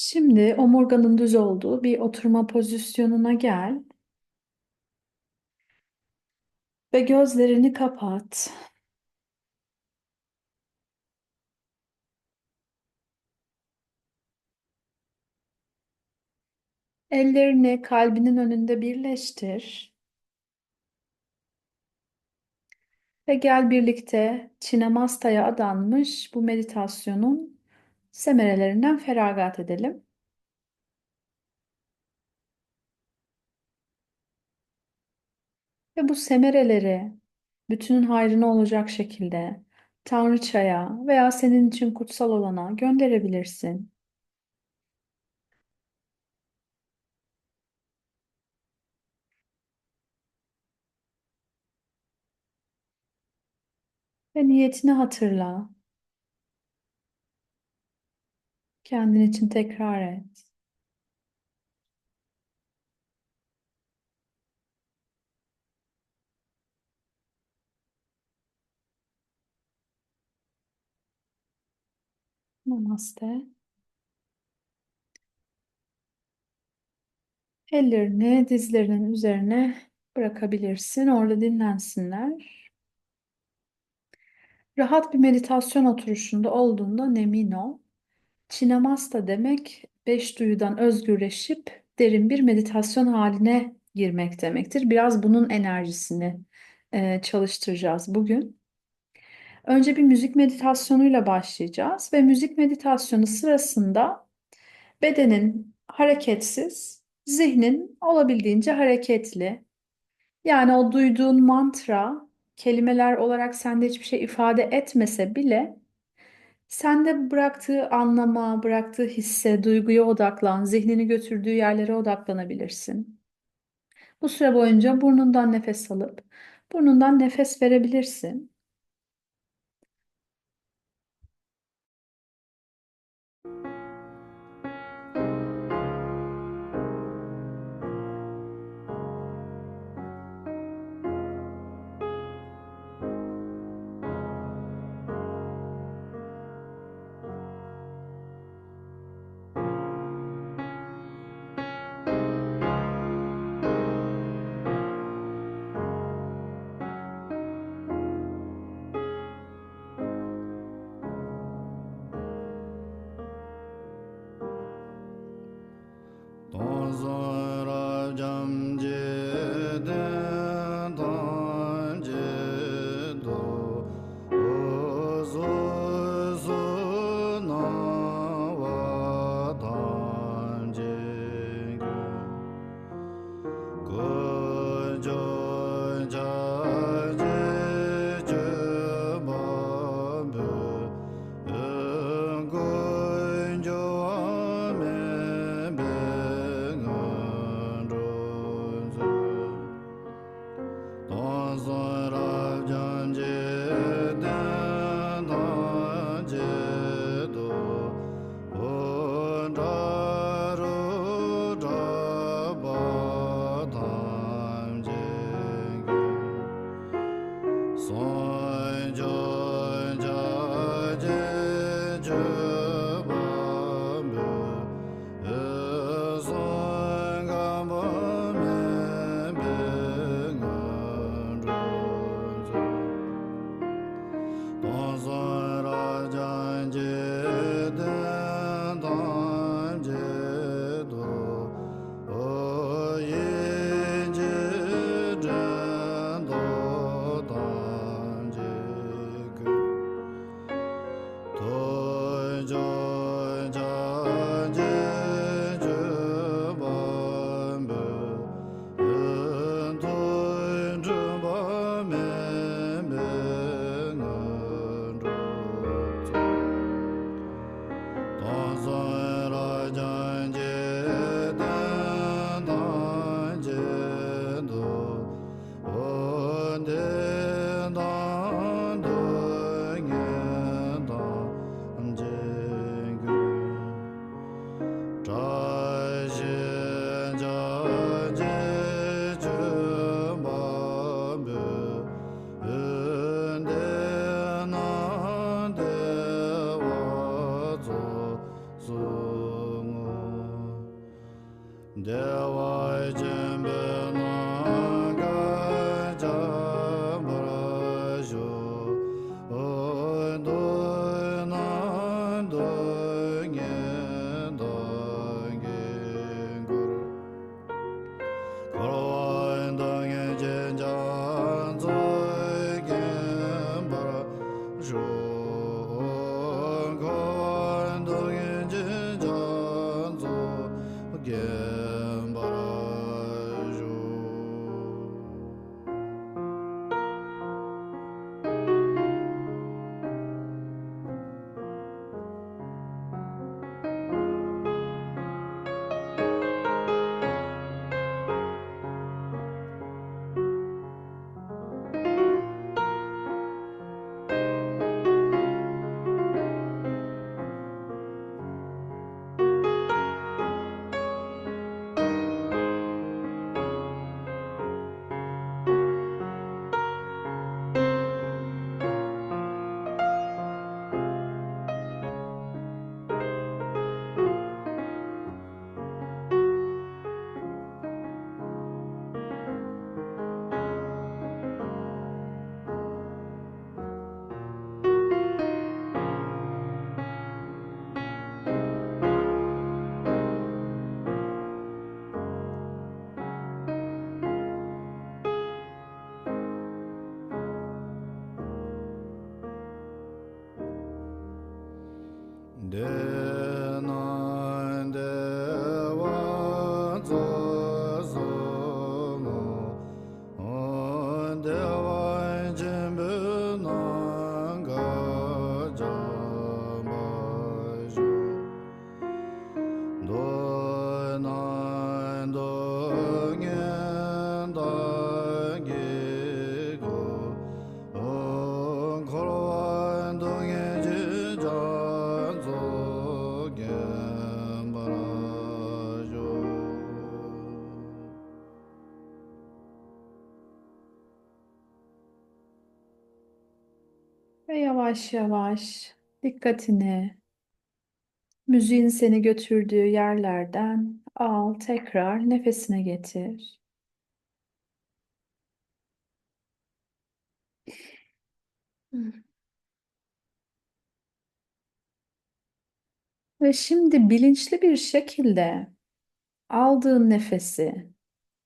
Şimdi omurganın düz olduğu bir oturma pozisyonuna gel ve gözlerini kapat. Ellerini kalbinin önünde birleştir ve gel birlikte Çinemasta'ya adanmış bu meditasyonun semerelerinden feragat edelim. Ve bu semereleri bütünün hayrına olacak şekilde Tanrıçaya veya senin için kutsal olana gönderebilirsin. Ve niyetini hatırla. Kendin için tekrar et. Namaste. Ellerini dizlerinin üzerine bırakabilirsin. Orada dinlensinler. Rahat bir meditasyon oturuşunda olduğundan emin ol. Çinemasta demek beş duyudan özgürleşip derin bir meditasyon haline girmek demektir. Biraz bunun enerjisini e, çalıştıracağız bugün. Önce bir müzik meditasyonuyla başlayacağız ve müzik meditasyonu sırasında bedenin hareketsiz, zihnin olabildiğince hareketli. Yani o duyduğun mantra kelimeler olarak sende hiçbir şey ifade etmese bile sende bıraktığı anlama, bıraktığı hisse, duyguya odaklan, zihnini götürdüğü yerlere odaklanabilirsin. Bu süre boyunca burnundan nefes alıp burnundan nefes verebilirsin. Deu day. Yavaş yavaş dikkatini müziğin seni götürdüğü yerlerden al, tekrar nefesine getir. Ve şimdi bilinçli bir şekilde aldığın nefesi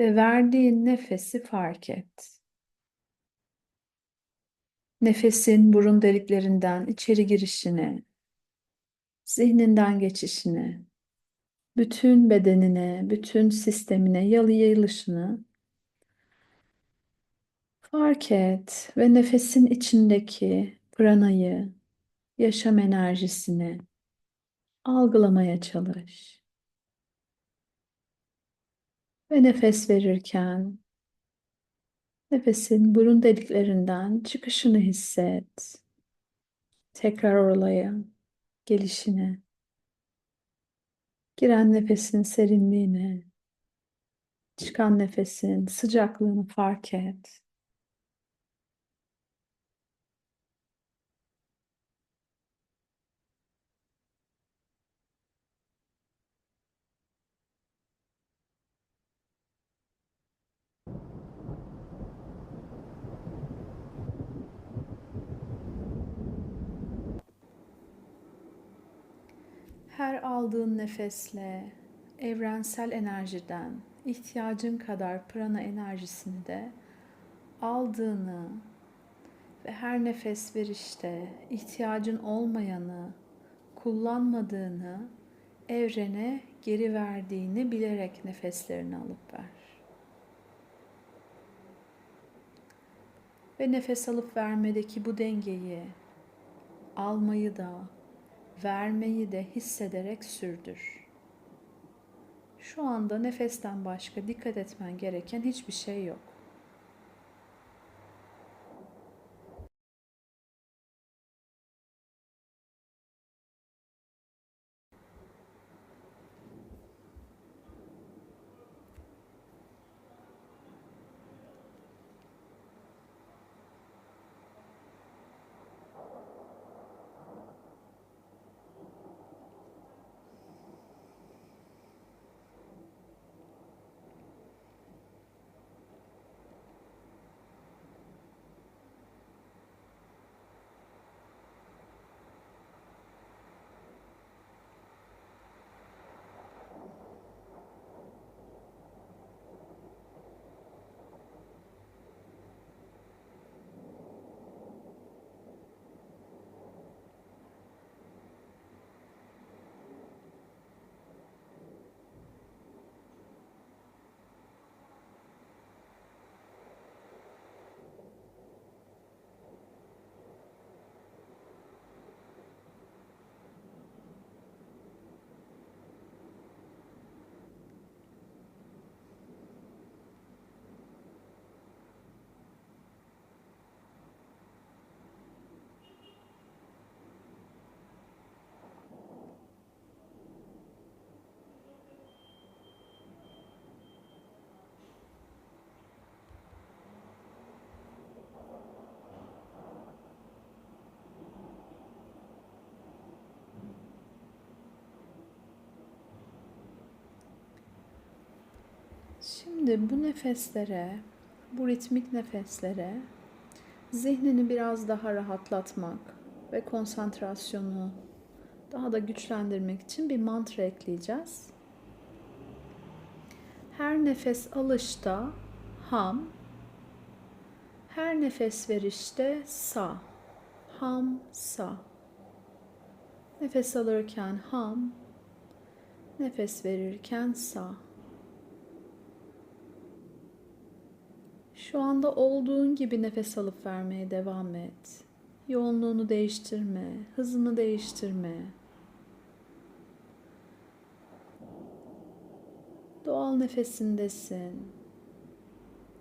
ve verdiğin nefesi fark et. Nefesin burun deliklerinden içeri girişini, zihninden geçişini, bütün bedenine, bütün sistemine yalı yayılışını fark et ve nefesin içindeki pranayı, yaşam enerjisini algılamaya çalış. Ve nefes verirken nefesin burun deliklerinden çıkışını hisset. Tekrar oraya gelişini. Giren nefesin serinliğini, çıkan nefesin sıcaklığını fark et. Her aldığın nefesle evrensel enerjiden ihtiyacın kadar prana enerjisini de aldığını ve her nefes verişte ihtiyacın olmayanı kullanmadığını evrene geri verdiğini bilerek nefeslerini alıp ver. Ve nefes alıp vermedeki bu dengeyi almayı da vermeyi de hissederek sürdür. Şu anda nefesten başka dikkat etmen gereken hiçbir şey yok. Şimdi bu nefeslere, bu ritmik nefeslere zihnini biraz daha rahatlatmak ve konsantrasyonu daha da güçlendirmek için bir mantra ekleyeceğiz. Her nefes alışta ham, her nefes verişte sa. Ham, sa. Nefes alırken ham, nefes verirken sa. Şu anda olduğun gibi nefes alıp vermeye devam et. Yoğunluğunu değiştirme, hızını değiştirme. Doğal nefesindesin.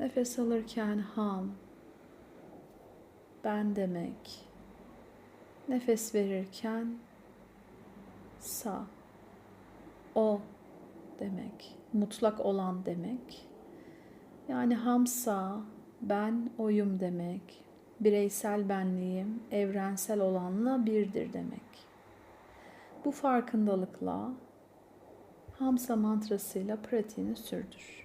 Nefes alırken ham, ben demek. Nefes verirken sa, o demek. Mutlak olan demek. Yani hamsa, ben oyum demek. Bireysel benliğim evrensel olanla birdir demek. Bu farkındalıkla Hamsa mantrasıyla pratiğini sürdür.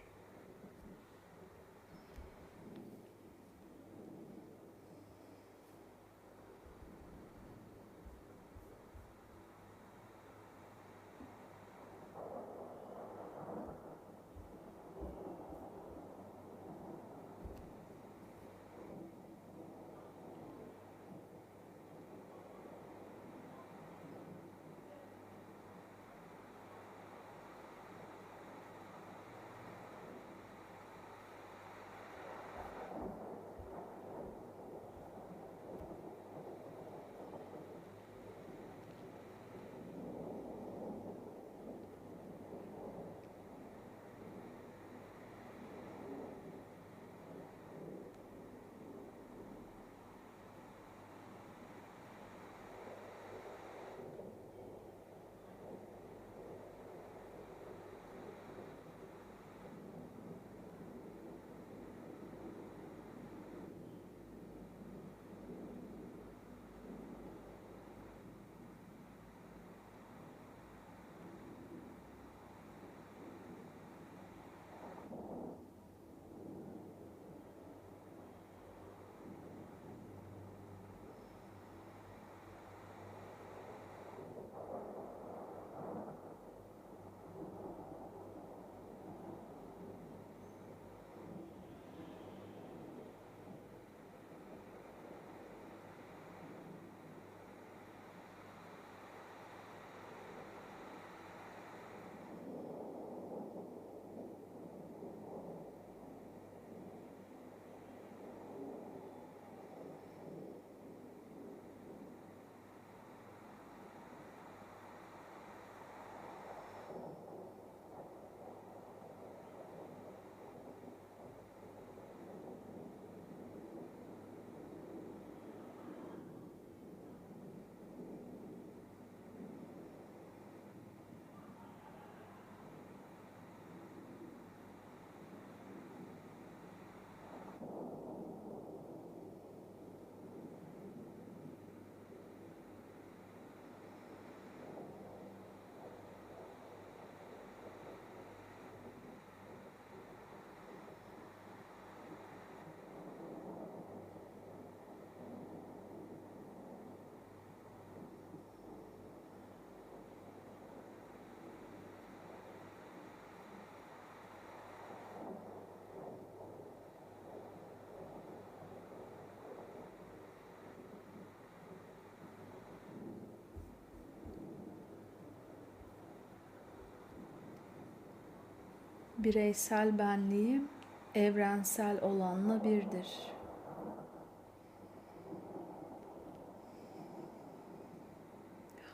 Bireysel benliğim evrensel olanla birdir.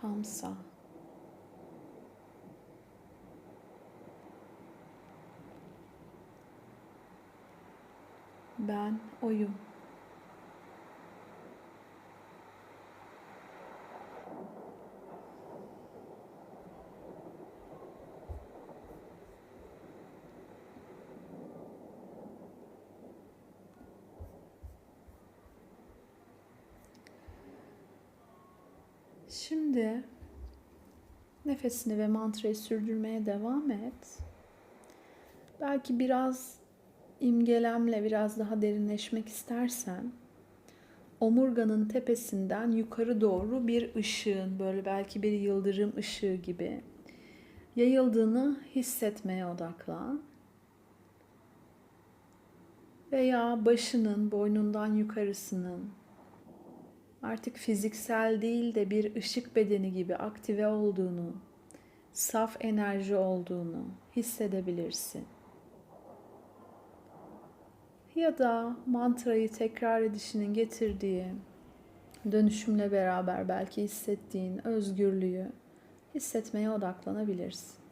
Hamsa. Ben oyum. Şimdi nefesini ve mantrayı sürdürmeye devam et. Belki biraz imgelemle biraz daha derinleşmek istersen omurganın tepesinden yukarı doğru bir ışığın böyle belki bir yıldırım ışığı gibi yayıldığını hissetmeye odaklan. Veya başının boynundan yukarısının artık fiziksel değil de bir ışık bedeni gibi aktive olduğunu, saf enerji olduğunu hissedebilirsin. Ya da mantrayı tekrar edişinin getirdiği dönüşümle beraber belki hissettiğin özgürlüğü hissetmeye odaklanabilirsin.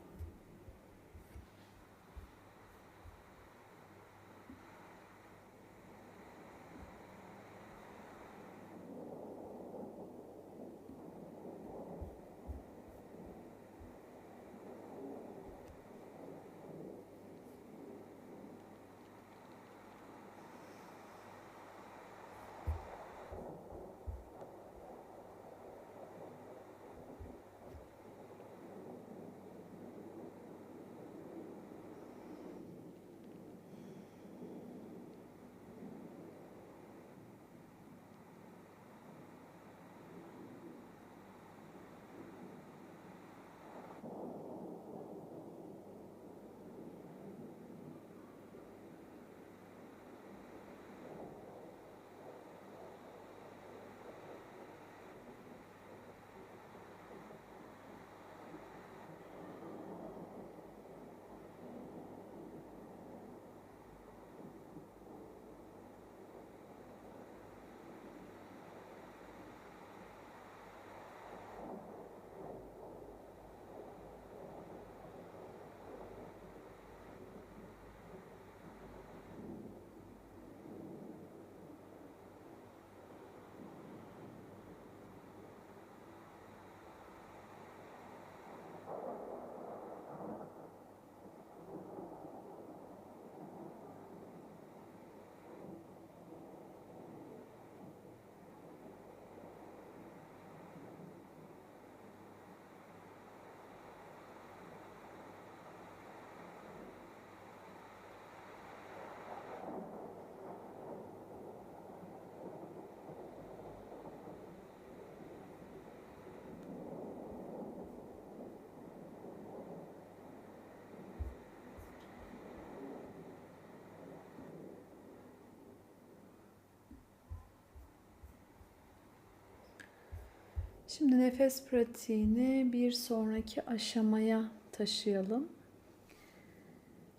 Şimdi nefes pratiğini bir sonraki aşamaya taşıyalım.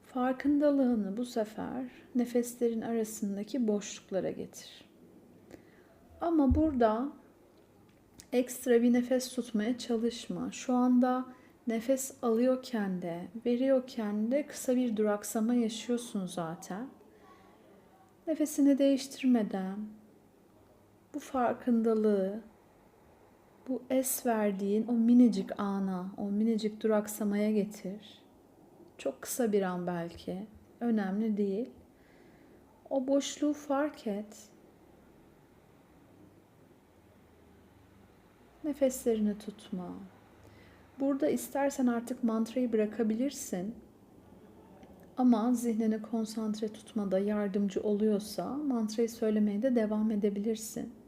Farkındalığını bu sefer nefeslerin arasındaki boşluklara getir. Ama burada ekstra bir nefes tutmaya çalışma. Şu anda nefes alıyorken de, veriyorken de kısa bir duraksama yaşıyorsun zaten. Nefesini değiştirmeden bu farkındalığı bu es verdiğin o minicik ana, o minicik duraksamaya getir. Çok kısa bir an belki. Önemli değil. O boşluğu fark et. Nefeslerini tutma. Burada istersen artık mantrayı bırakabilirsin. Ama zihnini konsantre tutmada yardımcı oluyorsa mantrayı söylemeye de devam edebilirsin.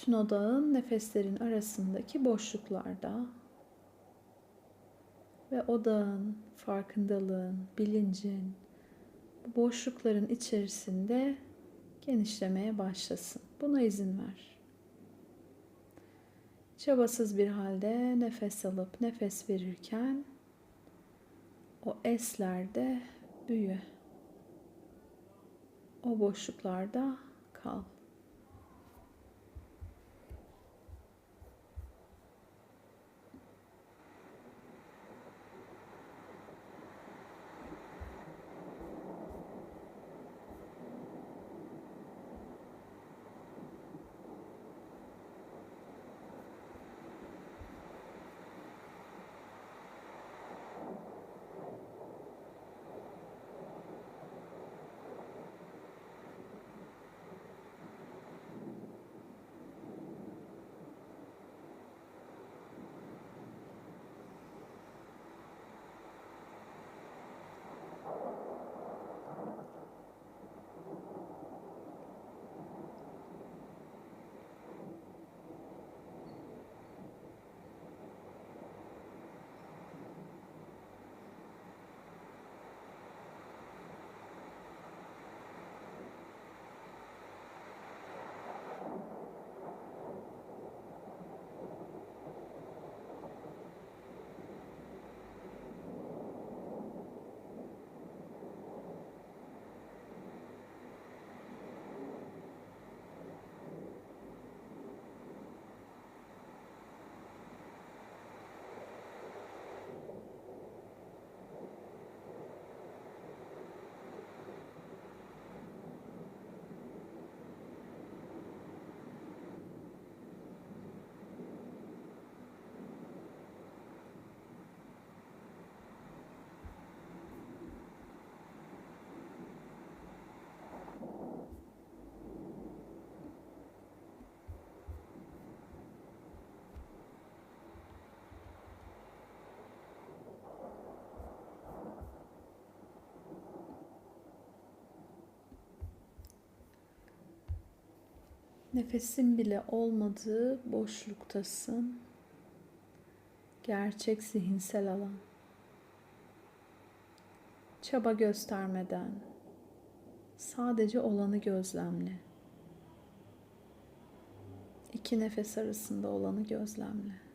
Bütün odağın nefeslerin arasındaki boşluklarda ve odağın, farkındalığın, bilincin bu boşlukların içerisinde genişlemeye başlasın. Buna izin ver. Çabasız bir halde nefes alıp nefes verirken o eslerde büyü. O boşluklarda kal. Nefesin bile olmadığı boşluktasın. Gerçek zihinsel alan. Çaba göstermeden sadece olanı gözlemle. İki nefes arasında olanı gözlemle.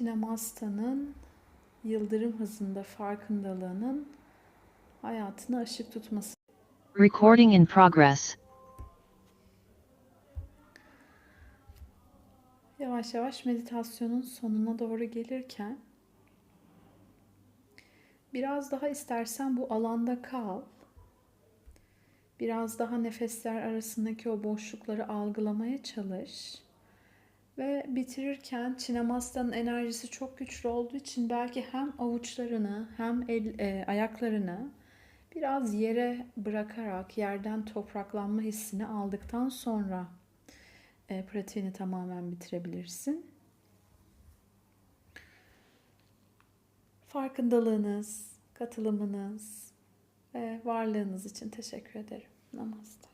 Çinemasta'nın yıldırım hızında farkındalığının hayatını aşık tutması. Recording in progress. Yavaş yavaş meditasyonun sonuna doğru gelirken biraz daha istersen bu alanda kal. Biraz daha nefesler arasındaki o boşlukları algılamaya çalış. Ve bitirirken Çinamasta'nın enerjisi çok güçlü olduğu için belki hem avuçlarını hem el, e, ayaklarını biraz yere bırakarak yerden topraklanma hissini aldıktan sonra e, pratiğini tamamen bitirebilirsin. Farkındalığınız, katılımınız ve varlığınız için teşekkür ederim. Namaste.